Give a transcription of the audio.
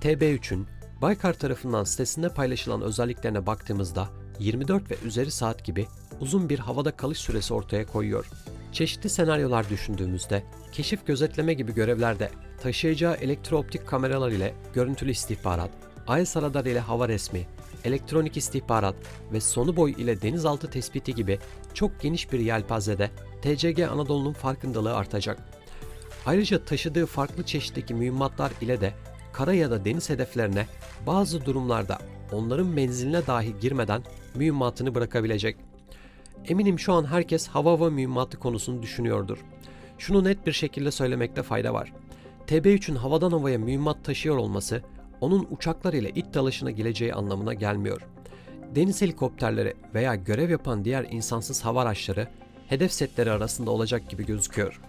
TB3'ün Baykar tarafından sitesinde paylaşılan özelliklerine baktığımızda 24 ve üzeri saat gibi uzun bir havada kalış süresi ortaya koyuyor. Çeşitli senaryolar düşündüğümüzde keşif gözetleme gibi görevlerde taşıyacağı elektrooptik kameralar ile görüntülü istihbarat, AES radar ile hava resmi, elektronik istihbarat ve sonu boy ile denizaltı tespiti gibi çok geniş bir yelpazede TCG Anadolu'nun farkındalığı artacak. Ayrıca taşıdığı farklı çeşitteki mühimmatlar ile de kara ya da deniz hedeflerine bazı durumlarda onların menziline dahi girmeden mühimmatını bırakabilecek. Eminim şu an herkes hava ve mühimmatı konusunu düşünüyordur. Şunu net bir şekilde söylemekte fayda var. TB3'ün havadan havaya mühimmat taşıyor olması onun uçaklar ile it dalaşına geleceği anlamına gelmiyor. Deniz helikopterleri veya görev yapan diğer insansız hava araçları hedef setleri arasında olacak gibi gözüküyor.